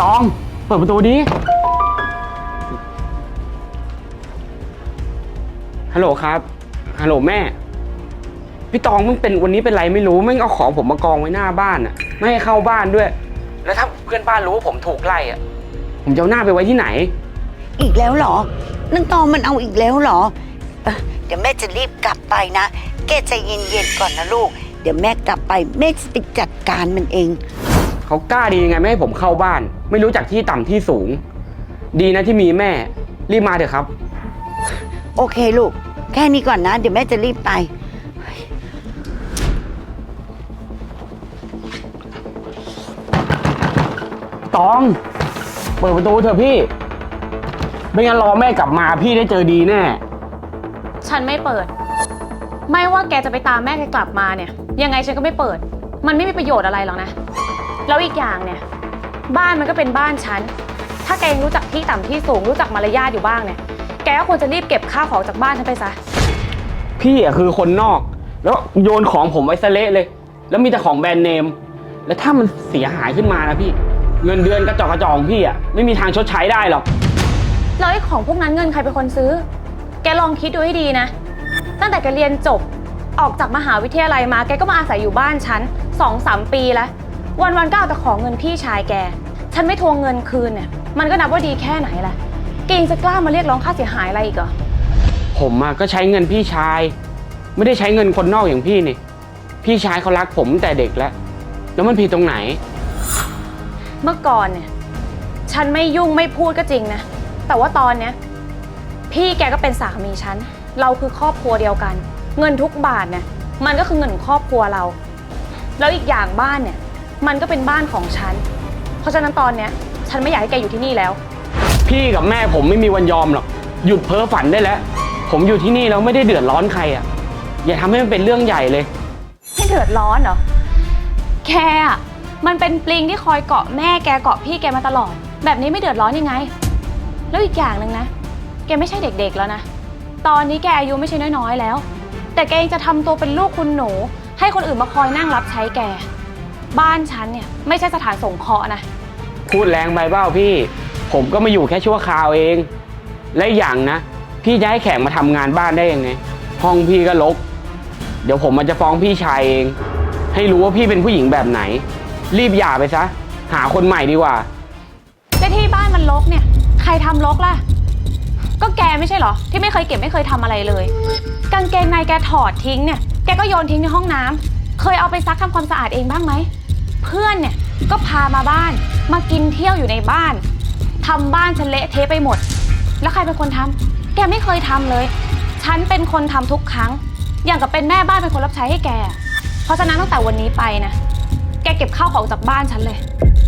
ตอง เปิดประตูดิ ฮัลโหลครับ ฮัลโหลแม่ พี่ตองมึงเป็นวันนี้เป็นไรไม่รู้มึงเอาของผมมากองไว้หน้าบ้านอะไม่ให้เข้าบ้านด้วย แล้วถ้าเพื่อนบ้านรู้ว่าผมถูกไล่อะผมจะเอาหน้าไปไว้ที่ไหน อีกแล้วเหรอนังตองมันเอาอีกแล้วเหรอเอ่อเดี๋ยวแม่จะรีบกลับไปนะ แกใจเย็นๆก่อนนะลูก เดี๋ยวแม่กลับไปแม่จะไปจัดการมันเอง เขากล้าดียังไงไม่ให้ผมเข้าบ้าน ไม่รู้จักที่ต่ำที่สูง ดีนะที่มีแม่ รีบมาเถอะครับ โอเคลูก แค่นี้ก่อนนะ เดี๋ยวแม่จะรีบไป ตอง เปิดประตูเถอะพี่ ไม่งั้นรอแม่กลับมาพี่ได้เจอดีแน่ ฉันไม่เปิด ไม่ว่าแกจะไปตามแม่แกกลับมาเนี่ย ยังไงฉันก็ไม่เปิด มันไม่มีประโยชน์อะไรหรอกนะ แล้วอีกอย่างเนี่ย บ้านมันก็เป็นบ้านฉัน ถ้าแกยังรู้จักที่ต่ำที่สูงรู้จักมารยาทอยู่บ้างเนี่ย แกก็ควรจะรีบเก็บข้าวของจากบ้านฉันไปซะ พี่อะคือคนนอก แล้วโยนของผมไว้ซะเละเลย แล้วมีแต่ของแบรนด์เนม แล้วถ้ามันเสียหายขึ้นมานะพี่ เงินเดือนกระจอกกระจอกของพี่อะไม่มีทางชดใช้ได้หรอก แล้วไอ้ของพวกนั้นเงินใครเป็นคนซื้อ แกลองคิดดูให้ดีนะ ตั้งแต่แกเรียนจบ ออกจากมหาวิทยาลัยมา แกก็มาอาศัยอยู่บ้านฉันสองสามปีแล้ว วันๆก็เอาแต่ของเงินพี่ชายแก ฉันไม่ทวงเงินคืนเนี่ยมันก็นับว่าดีแค่ไหนล่ะแกยังจะกล้ามาเรียกร้องค่าเสียหายอะไรอีกเหรอผมอะก็ใช้เงินพี่ชาย ไม่ได้ใช้เงินคนนอกอย่างพี่นี่ พี่ชายเขารักผมตั้งแต่เด็กแล้ว แล้วมันผิดตรงไหน เมื่อก่อนเนี่ย ฉันไม่ยุ่งไม่พูดก็จริงนะ แต่ว่าตอนเนี้ยพี่แกก็เป็นสามีฉัน เราคือครอบครัวเดียวกัน เงินทุกบาทเนี่ยมันก็คือเงินของครอบครัวเรา แล้วอีกอย่างบ้านเนี่ย มันก็เป็นบ้านของฉัน เพราะฉะนั้นตอนเนี้ย ฉันไม่อยากให้แกอยู่ที่นี่แล้ว พี่กับแม่ผมไม่มีวันยอมหรอกหยุดเพ้อฝันได้แล้ว ผมอยู่ที่นี่แล้วไม่ได้เดือดร้อนใครอะ อย่าทำให้มันเป็นเรื่องใหญ่เลย ไม่เดือดร้อนเหรอแกอะมันเป็นปลิงที่คอยเกาะแม่แกเกาะพี่แกมาตลอด แบบนี้ไม่เดือดร้อนยังไง แล้วอีกอย่างหนึ่งนะ แกไม่ใช่เด็กๆแล้วนะ ตอนนี้แกอายุไม่ใช่น้อยๆแล้ว แต่แกยังจะทำตัวเป็นลูกคุณหนู ให้คนอื่นมาคอยนั่งรับใช้แก บ้านฉันเนี่ยไม่ใช่สถานสงเคราะห์นะ พูดแรงไปเปล่าพี่ ผมก็มาอยู่แค่ชั่วคราวเอง และอีกอย่างนะ พี่จะให้แขกมาทำงานบ้านได้ยังไง ห้องพี่ก็รกเดี๋ยวผมมันจะฟ้องพี่ชายเอง ให้รู้ว่าพี่เป็นผู้หญิงแบบไหน รีบหย่าไปซะ หาคนใหม่ดีกว่าแต่ที่บ้านมันรกเนี่ย ใครทำรกล่ะ ก็แกไม่ใช่เหรอ ที่ไม่เคยเก็บไม่เคยทำอะไรเลย กางเกงในแกถอดทิ้งเนี่ย แกก็โยนทิ้งในห้องน้ำเคยเอาไปซักทำความสะอาดเองบ้างไหม เพื่อนเนี่ยก็พามาบ้านมากินเที่ยวอยู่ในบ้านทำบ้านฉันเละเทะไปหมด แล้วใครเป็นคนทำแกไม่เคยทำเลย ฉันเป็นคนทำทุกครั้ง อย่างกับเป็นแม่บ้านเป็นคนรับใช้ให้แก เพราะฉะนั้นตั้งแต่วันนี้ไปนะ แกเก็บข้าวของจากบ้านฉันเลย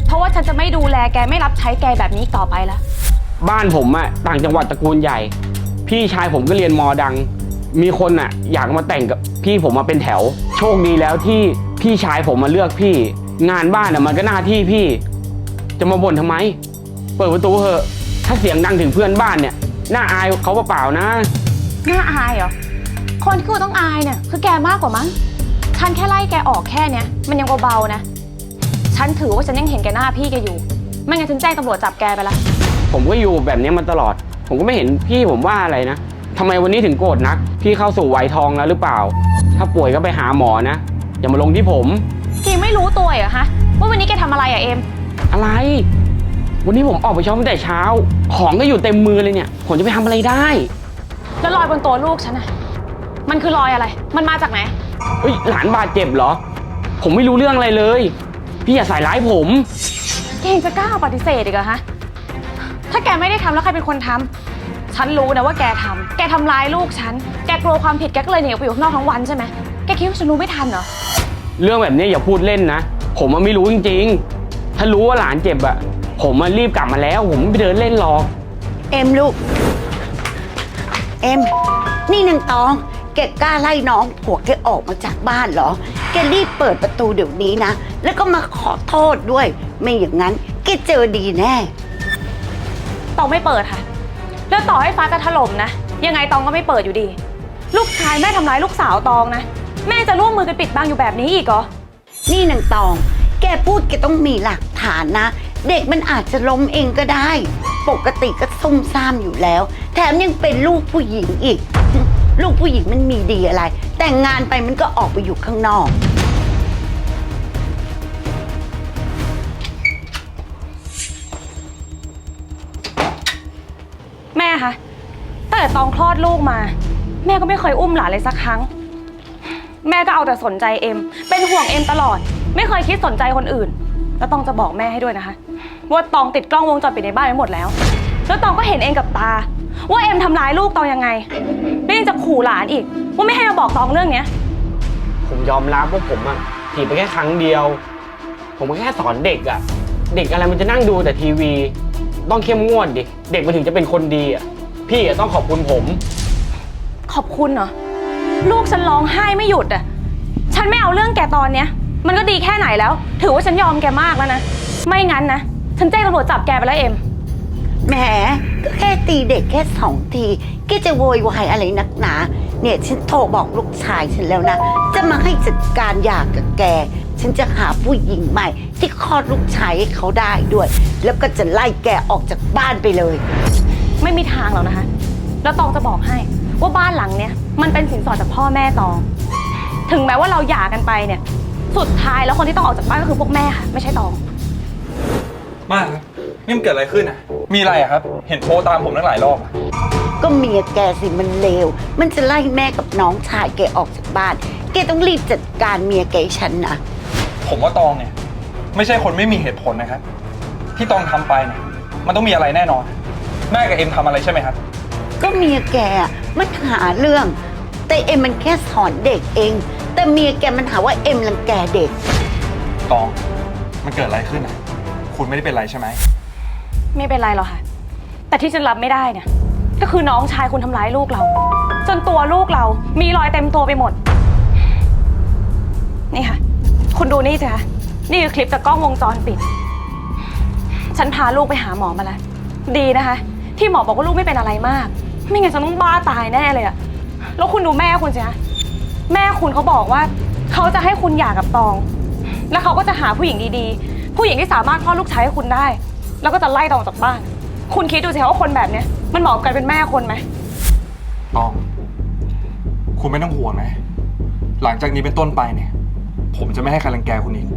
เพราะว่าฉันจะไม่ดูแลแกไม่รับใช้แกแบบนี้อีกต่อไปล้วบ้านผมอะต่างจังหวัดตระกูลใหญ่ พี่ชายผมก็เรียนมอดัง มีคนอะอยากมาแต่งกับพี่ผมมาเป็นแถว โชคดีแล้วที่พี่ชายผมมาเลือกพี่ งานบ้านอะมันก็หน้าที่พี่ จะมาบ่นทำไม เปิดประตูเถอะ ถ้าเสียงดังถึงเพื่อนบ้านเนี่ยน่าอายเขาเปล่าๆนะ น่าอายเหรอ คนที่กูต้องอายเนี่ยคือแกมากกว่ามั้ง ฉันแค่ไล่แกออกแค่เนี้ยมันยังเบาๆนะ ฉันถือว่าฉันยังเห็นแกหน้าพี่แกอยู่ ไม่งั้นฉันแจ้งตำรวจจับแกไปละ ผมก็อยู่แบบนี้มาตลอด ผมก็ไม่เห็นพี่ผมว่าอะไรนะทำไมวันนี้ถึงโกรธนัก พี่เข้าสู่วัยทองแล้วหรือเปล่า ถ้าป่วยก็ไปหาหมอนะ อย่ามาลงที่ผมแกยังไม่รู้ตัวเหรอฮะ ว่าวันนี้แกทำอะไรอะเอ็มอะไร วันนี้ผมออกไปช้อปตั้งแต่เช้า ของก็อยู่เต็มมือเลยเนี่ย ผมจะไปทำอะไรได้ แล้วรอยบนตัวลูกฉันอะมันคือรอยอะไร มันมาจากไหน เฮ้ย หลานบาดเจ็บเหรอ ผมไม่รู้เรื่องอะไรเลย พี่อย่าใส่ร้ายผม แกยังจะกล้าปฏิเสธอีกเหรอฮะ ถ้าแกไม่ได้ทำแล้วใครเป็นคนทำฉันรู้นะว่าแกทำแกทำร้ายลูกฉัน แกกลัวความผิดแกก็เลยหนีออกไปอยู่ข้างนอกทั้งวันใช่ไหมแกคิดว่าฉันรู้ไม่ทันเหรอ เรื่องแบบนี้อย่าพูดเล่นนะ ผมมันไม่รู้จริง ๆ ถ้ารู้ว่าหลานเจ็บอะผมมันรีบกลับมาแล้ว ผมไม่ไปเดินเล่นหรอก เอ็มลูก เอ็ม นี่นางตอง แกกล้าไล่น้องผัวแกออกมาจากบ้านเหรอ แกรีบเปิดประตูเดี๋ยวนี้นะ แล้วก็มาขอโทษด้วย ไม่อย่างนั้นแกเจอดีแน่ ตองไม่เปิดค่ะ แล้วต่อให้ฟ้าจะถล่มนะ ยังไงตองก็ไม่เปิดอยู่ดี ลูกชายแม่ทำร้ายลูกสาวตองนะ แม่จะร่วมมือกันปิดบังอยู่แบบนี้อีกเหรอ นี่นางตอง แกพูดแกต้องมีหลักฐานนะ เด็กมันอาจจะล้มเองก็ได้ ปกติก็ซุ่มซ่ามอยู่แล้ว แถมยังเป็นลูกผู้หญิงอีก ลูกผู้หญิงมันมีดีอะไร แต่งงานไปมันก็ออกไปอยู่ข้างนอก แม่คะตั้งแต่ตองคลอดลูกมา แม่ก็ไม่เคยอุ้มหลานเลยสักครั้ง แม่ก็เอาแต่สนใจเอ็ม เป็นห่วงเอ็มตลอด ไม่เคยคิดสนใจคนอื่น แล้วตองจะบอกแม่ให้ด้วยนะคะ ว่าตองติดกล้องวงจรปิดในบ้านไว้หมดแล้ว แล้วตองก็เห็นเองกับตา ว่าเอ็มทำร้ายลูกตองยังไงแล้วยังจะขู่หลานอีก ว่าไม่ให้มาบอกตองเรื่องเนี้ย ผมยอมรับว่าผมอะถีบไปแค่ครั้งเดียว ผมก็แค่สอนเด็กอะเด็กอะไรมันจะนั่งดูแต่ทีวี ต้องเข้มงวดดิ เด็กมันถึงจะเป็นคนดีอะพี่อะต้องขอบคุณผม ขอบคุณเหรอ ลูกฉันร้องไห้ไม่หยุดอะ ฉันไม่เอาเรื่องแกตอนเนี้ย มันก็ดีแค่ไหนแล้ว ถือว่าฉันยอมแกมากแล้วนะ ไม่งั้นนะ ฉันแจ้งตำรวจจับแกไปแล้วเอ็ม แหมก็แค่ตีเด็กแค่สองทีแกจะโวยวายอะไรนักหนา เนี่ยฉันโทรบอกลูกชายฉันแล้วนะ จะมาให้จัดการหย่ากับแก ฉันจะหาผู้หญิงใหม่ ที่คลอดลูกชายให้เขาได้ด้วย แล้วก็จะไล่แกออกจากบ้านไปเลย ไม่มีทางหรอกนะคะ แล้วตองจะบอกให้ ว่าบ้านหลังเนี้ยมันเป็นสินสอดจากพ่อแม่ตอง ถึงแม้ว่าเราหย่ากันไปเนี่ย สุดท้ายแล้วคนที่ต้องออกจากบ้านก็คือพวกแม่ค่ะ ไม่ใช่ตอง มากครับนี่มันเกิดอะไรขึ้นอะ มีอะไรอะครับ เห็นโทรตามผมตั้งหลายรอบอะก็เมียแกสิมันเลว มันจะไล่แม่กับน้องชายแกออกจากบ้าน แกต้องรีบจัดการเมียแกให้ฉันนะ ผมว่าตองเนี่ย ไม่ใช่คนไม่มีเหตุผลนะครับ ที่ตองทำไปเนี่ยมันต้องมีอะไรแน่นอนแม่กับเอ็มทำอะไรใช่ไหมครับ ก็เมียแกอะมันหาเรื่อง แต่เอ็มมันแค่สอนเด็กเอง แต่เมียแกมันหาว่าเอ็มรังแกเด็ก ตอง มันเกิดอะไรขึ้นอะ คุณไม่ได้เป็นไรใช่ไหม ไม่เป็นไรหรอกค่ะ แต่ที่ฉันรับไม่ได้เนี่ย ก็คือน้องชายคุณทำร้ายลูกเรา จนตัวลูกเรา มีรอยเต็มตัวไปหมด นี่ค่ะ คุณดูนี่สิคะ นี่คือคลิปจากกล้องวงจรปิด ฉันพาลูกไปหาหมอมาแล้ว ดีนะคะ ที่หมอบอกว่าลูกไม่เป็นอะไรมาก ไม่งั้นฉันต้องบ้าตายแน่เลยอะแล้วคุณดูแม่คุณสิคะแม่คุณเขาบอกว่าเขาจะให้คุณหย่ากับตอง แล้วเขาก็จะหาผู้หญิงดีๆ ผู้หญิงที่สามารถคลอดลูกชายให้คุณได้ แล้วก็จะไล่ตองออกจากบ้าน คุณคิดดูสิคะว่าคนแบบเนี้ยมันเหมาะกับการเป็นแม่คนไหม ตองคุณไม่ต้องห่วงนะ หลังจากนี้เป็นต้นไปเนี่ย ผมจะไม่ให้ใครรังแกคุณอีก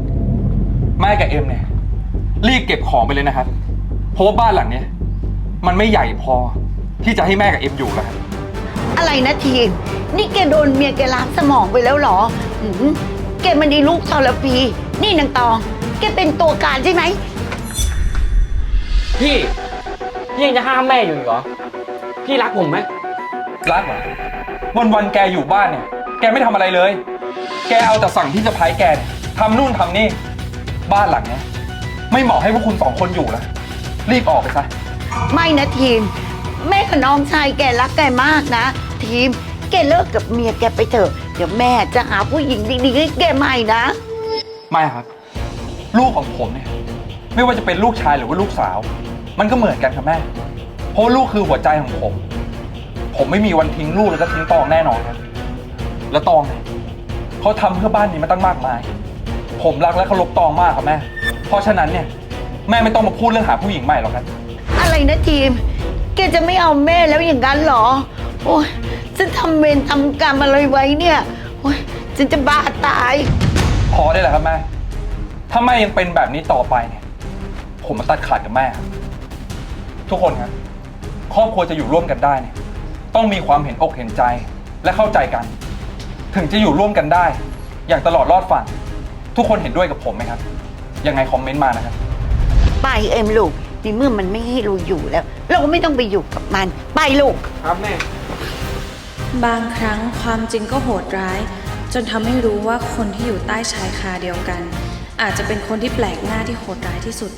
แม่กับเอ็มเนี่ยรีบเก็บของไปเลยนะครับ เพราะว่าบ้านหลังเนี้ยมันไม่ใหญ่พอ ที่จะให้แม่กับเอ็มอยู่แล้วครับอะไรนะทีม นี่แกโดนเมียแกล้างสมองไปแล้วเหรอหืมแกมันดีลูกทรพี นี่นางตอง แกเป็นตัวการใช่ไหม พี่พี่ยังจะห้ามแม่อยู่อีกเหรอ พี่รักผมไหม รักเหรอวันวันๆแกอยู่บ้านเนี่ย แกไม่ทำอะไรเลย แกเอาแต่สั่งที่จะพายแกเนี่ยทำนู่นทำนี่ บ้านหลังเนี้ยไม่เหมาะให้พวกคุณสองคนอยู่แล้วรีบออกไปซะ ไม่นะทีม แม่กับน้องชายแกรักแกมากนะ ทีมแกเลิกกับเมียแกไปเถอะ เดี๋ยวแม่จะหาผู้หญิงดีๆให้แกใหม่นะ ไม่ครับ ลูกของผมเนี่ย ไม่ว่าจะเป็นลูกชายหรือว่าลูกสาว มันก็เหมือนกันครับแม่ เพราะว่าลูกคือหัวใจของผม ผมไม่มีวันทิ้งลูกแล้วก็ทิ้งตองแน่นอนครับ แล้วตองเนี่ยเขาทำเพื่อบ้านนี้มาตั้งมากมาย ผมรักและเคารพตองมากครับแม่ เพราะฉะนั้นเนี่ย แม่ไม่ต้องมาพูดเรื่องหาผู้หญิงใหม่หรอกครับ อะไรนะทีมแกจะไม่เอาแม่แล้วอย่างนั้นเหรอ โอ้ยฉันทำเวรทำกรรมอะไรไว้เนี่ย โอ้ยฉันจะบ้าตาย พอได้แล้วครับแม่ ถ้าแม่ยังเป็นแบบนี้ต่อไปเนี่ย ผมมาตัดขาดกับแม่ครับทุกคนครับ ครอบครัวจะอยู่ร่วมกันได้เนี่ย ต้องมีความเห็นอกเห็นใจและเข้าใจกัน ถึงจะอยู่ร่วมกันได้ อย่างตลอดรอดฝั่ง ทุกคนเห็นด้วยกับผมไหมครับ ยังไงคอมเมนต์มานะครับ ไปเอ็มลูก ในเมื่อมันไม่ให้เราอยู่แล้ว เราก็ไม่ต้องไปอยู่กับมัน ไปลูก ครับแม่ บางครั้งความจริงก็โหดร้าย จนทำให้รู้ว่าคนที่อยู่ใต้ชายคาเดียวกัน อาจจะเป็นคนที่แปลกหน้าที่โหดร้ายที่สุด